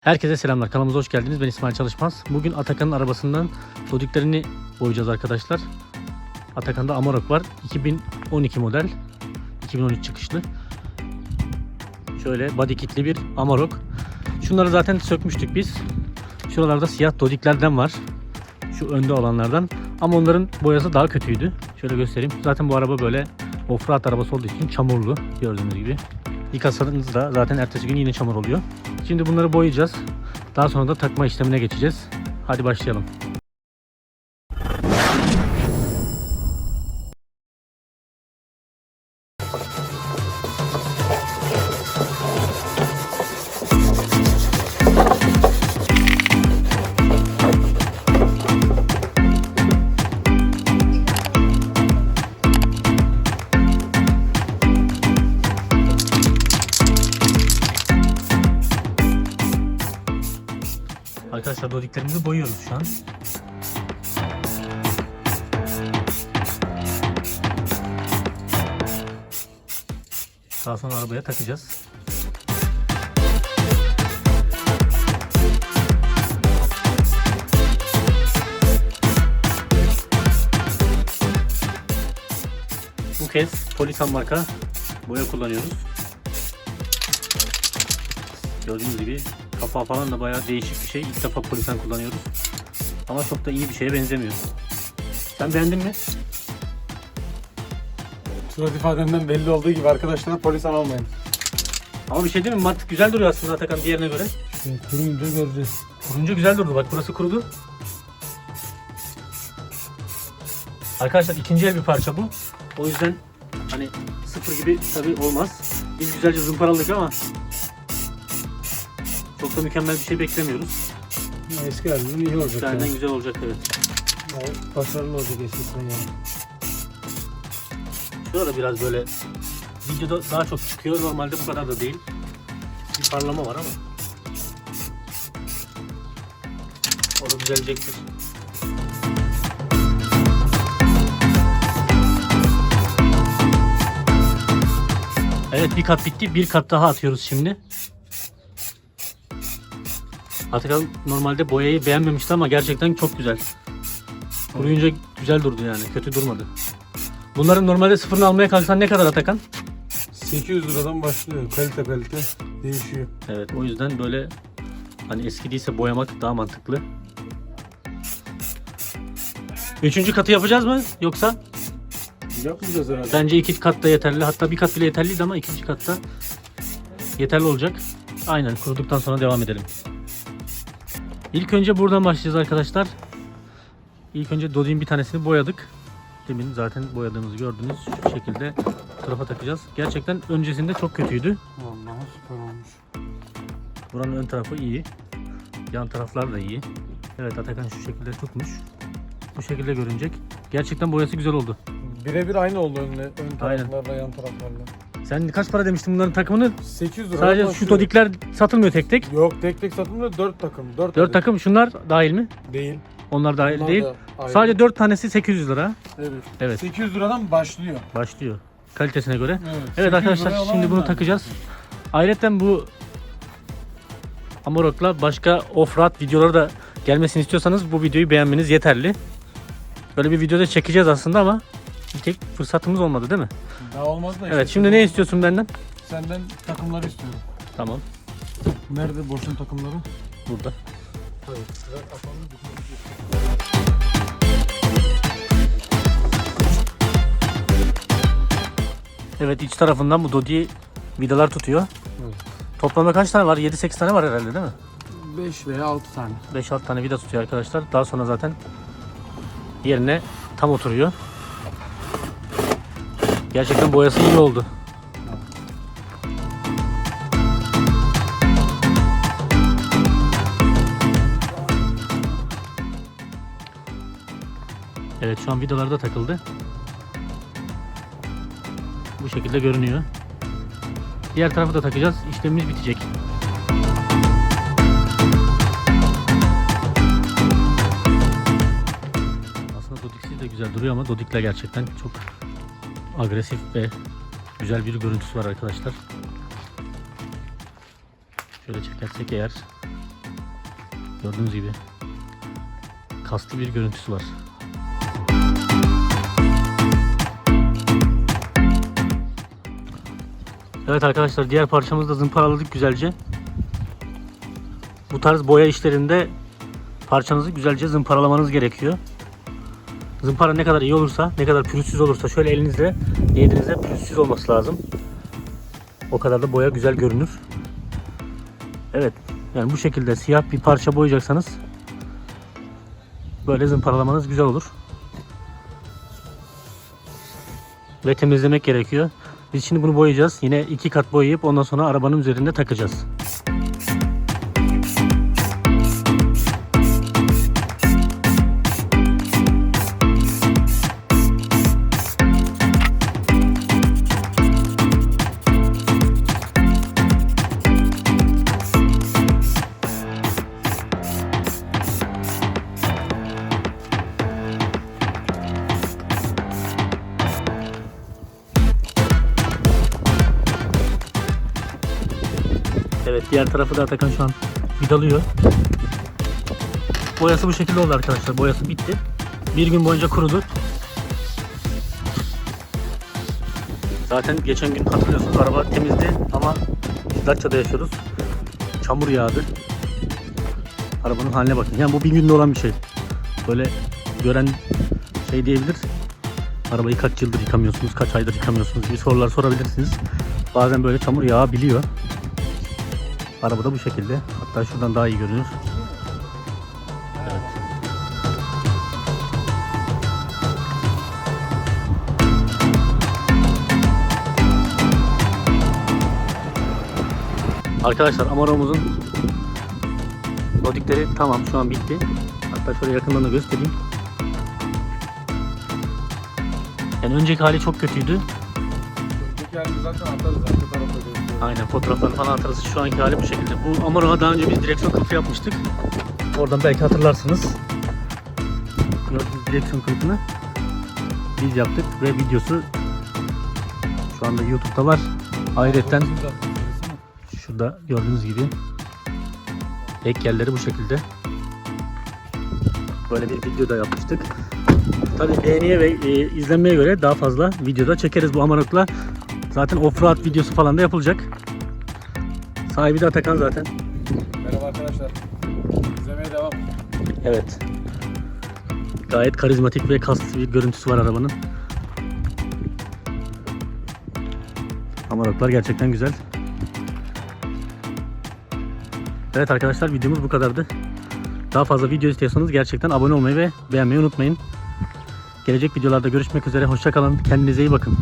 Herkese selamlar. Kanalımıza hoş geldiniz. Ben İsmail Çalışmaz. Bugün Atakan'ın arabasından dodiklerini boyayacağız arkadaşlar. Atakan'da Amarok var. 2012 model. 2013 çıkışlı. Şöyle body kitli bir Amarok. Şunları zaten sökmüştük biz. Şuralarda siyah dodiklerden var. Şu önde olanlardan. Ama onların boyası daha kötüydü. Şöyle göstereyim. Zaten bu araba böyle offroad arabası olduğu için çamurlu gördüğünüz gibi. Yıkasanız da zaten ertesi gün yine çamur oluyor. Şimdi bunları boyayacağız. Daha sonra da takma işlemine geçeceğiz. Hadi başlayalım. Dodiklerimizi boyuyoruz şu an. Daha sonra arabaya takacağız. Bu kez Polisan marka boya kullanıyoruz. Gördüğünüz gibi kapağı falan da bayağı değişik bir şey. İlk defa Polisan kullanıyoruz. Ama çok da iyi bir şeye benzemiyor. Sen beğendin mi? Surat ifademden belli olduğu gibi arkadaşlar polis almayın. Ama bir şey değil mi? Mat güzel duruyor aslında Atakan diğerine göre. Şimdi kuruyunca göreceğiz. Kurunca güzel durdu. Bak burası kurudu. Arkadaşlar ikinci el bir parça bu. O yüzden hani sıfır gibi tabi olmaz. Biz güzelce zımparaladık ama çok da mükemmel bir şey beklemiyoruz. Eski halinden iyi olacak. Güzelden Yani. güzel olacak evet. Yani başarılı olacak eskisinden yani. Şurada biraz böyle videoda daha çok çıkıyor. Normalde bu kadar da değil. Bir parlama var ama. O da düzelecektir. Evet bir kat bitti. Bir kat daha atıyoruz şimdi. Atakan normalde boyayı beğenmemişti ama gerçekten çok güzel. Kuruyunca güzel durdu yani. Kötü durmadı. Bunların normalde sıfırını almaya kalksan ne kadar Atakan? 800 liradan başlıyor. Kalite kalite değişiyor. Evet o yüzden böyle hani eski değilse boyamak daha mantıklı. Üçüncü katı yapacağız mı yoksa? Yapmayacağız herhalde. Bence iki kat da yeterli. Hatta bir kat bile yeterliydi ama ikinci katta yeterli olacak. Aynen kuruduktan sonra devam edelim. İlk önce buradan başlayacağız arkadaşlar. İlk önce Dodin bir tanesini boyadık. Demin zaten boyadığımızı gördünüz. Şu şekilde tarafa takacağız. Gerçekten öncesinde çok kötüydü. Vallahi süper olmuş. Buranın ön tarafı iyi. Yan taraflar da iyi. Evet Atakan şu şekilde tutmuş. Bu şekilde görünecek. Gerçekten boyası güzel oldu. Birebir aynı oldu ön, ön Aynen. taraflarla yan taraflarla. Sen kaç para demiştin bunların takımını? 800 lira. Sadece şu dodikler satılmıyor tek tek. Yok tek tek satımda 4 takım. 4 4 takım şunlar dahil mi? Değil. Onlar dahil Bunlar değil. da ayrı. Sadece 4 tanesi 800 lira. Evet. Evet 800 liradan başlıyor. başlıyor. Kalitesine göre. Evet, Evet 800 arkadaşlar şimdi bunu var. takacağız. Ayrıca bu Amarok'la başka offroad videoları da gelmesini istiyorsanız bu videoyu beğenmeniz yeterli. Böyle bir videoda çekeceğiz aslında ama bir tek fırsatımız olmadı değil mi? Daha olmaz da Evet şimdi ne istiyorsun benden? Senden takımları istiyorum. Tamam Nerede boşun takımları? burada. Tabii. Evet iç tarafından bu Dodi vidalar tutuyor. Evet. Toplamda kaç tane var? 7-8 tane var herhalde değil mi? 5 veya 6 tane. 5-6 tane vida tutuyor arkadaşlar. Daha sonra zaten yerine tam oturuyor. Gerçekten boyası iyi oldu. Evet şu an vidalarda takıldı. Bu şekilde görünüyor. Diğer tarafı da takacağız. İşlemimiz bitecek. Aslında Dodiksiz de güzel duruyor ama Dodik'le gerçekten çok agresif ve güzel bir görüntüsü var arkadaşlar. Şöyle çekersek eğer Gördüğünüz gibi kaslı bir görüntüsü var. Evet arkadaşlar diğer parçamızı da zımparaladık güzelce. Bu tarz boya işlerinde parçanızı güzelce zımparalamanız gerekiyor. Zımpara ne kadar iyi olursa, ne kadar pürüzsüz olursa şöyle elinizle değdiğinizde pürüzsüz olması lazım. O kadar da boya güzel görünür. Evet. Yani bu şekilde siyah bir parça boyayacaksanız böyle zımparalamanız güzel olur. Ve temizlemek gerekiyor. Biz şimdi bunu boyayacağız. Yine iki kat boyayıp ondan sonra arabanın üzerinde takacağız. Evet diğer tarafı da Atakan şu an vidalıyor. Boyası bu şekilde oldu arkadaşlar. Boyası bitti. Bir gün boyunca kurudu. Zaten geçen gün hatırlıyorsunuz araba temizdi ama biz Datça'da yaşıyoruz. Çamur yağdı. Arabanın haline bakın. Yani bu bir günde olan bir şey. Böyle gören şey diyebilir. Arabayı kaç yıldır yıkamıyorsunuz, kaç aydır yıkamıyorsunuz gibi sorular sorabilirsiniz. Bazen böyle çamur yağabiliyor. Araba da bu şekilde. Hatta şuradan daha iyi görünür. Arkadaşlar Amarom'umuzun Dodikleri tamam şu an bitti. Hatta şöyle yakından da göstereyim. Yani önceki hali çok kötüydü. Önceki halini zaten atarız arka tarafa. Aynen fotoğraflarını falan atarız. Şu anki hali bu şekilde. Bu Amarok'a daha önce biz direksiyon kılıfı yapmıştık. Oradan belki hatırlarsınız. Gördüğünüz direksiyon kılıfını biz yaptık ve videosu şu anda YouTube'da var. Ayrıca şurada gördüğünüz gibi ek yerleri bu şekilde. Böyle bir video da yapmıştık. Tabii beğeniye ve e, izlenmeye göre daha fazla videoda çekeriz bu Amarok'la. Zaten offroad videosu falan da yapılacak. Sahibi de Atakan zaten. Merhaba arkadaşlar. İzlemeye devam. Evet. Gayet karizmatik ve kaslı bir görüntüsü var arabanın. Amaroklar gerçekten güzel. Evet arkadaşlar videomuz bu kadardı. Daha fazla video istiyorsanız gerçekten abone olmayı ve beğenmeyi unutmayın. Gelecek videolarda görüşmek üzere. Hoşçakalın. Kendinize iyi bakın.